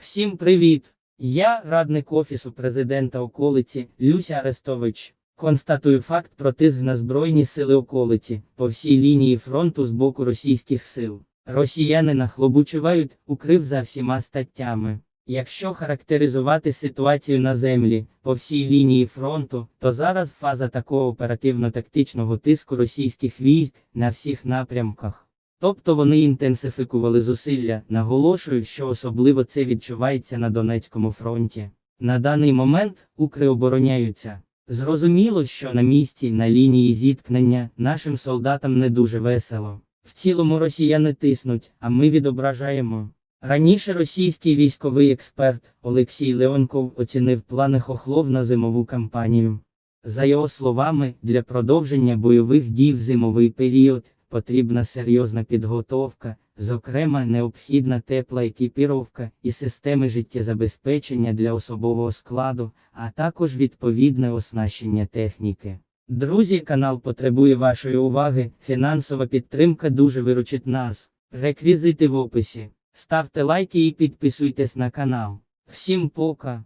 Всім привіт! Я радник Офісу президента околиці Люся Арестович. Констатую факт про тиск на Збройні сили околиці по всій лінії фронту з боку російських сил. Росіяни нахлобучувають укрив за всіма статтями. Якщо характеризувати ситуацію на землі по всій лінії фронту, то зараз фаза такого оперативно-тактичного тиску російських військ на всіх напрямках. Тобто вони інтенсифікували зусилля, наголошую, що особливо це відчувається на Донецькому фронті. На даний момент укри обороняються. Зрозуміло, що на місці, на лінії зіткнення, нашим солдатам не дуже весело. В цілому росіяни тиснуть, а ми відображаємо. Раніше російський військовий експерт Олексій Леонков оцінив плани Хохлов на зимову кампанію. За його словами, для продовження бойових дій в зимовий період потрібна серйозна підготовка, зокрема необхідна тепла екіпіровка і системи життєзабезпечення для особового складу, а також відповідне оснащення техніки. Друзі, канал потребує вашої уваги, фінансова підтримка дуже виручить нас. Реквізити в описі. Ставте лайки і підписуйтесь на канал. Всім пока!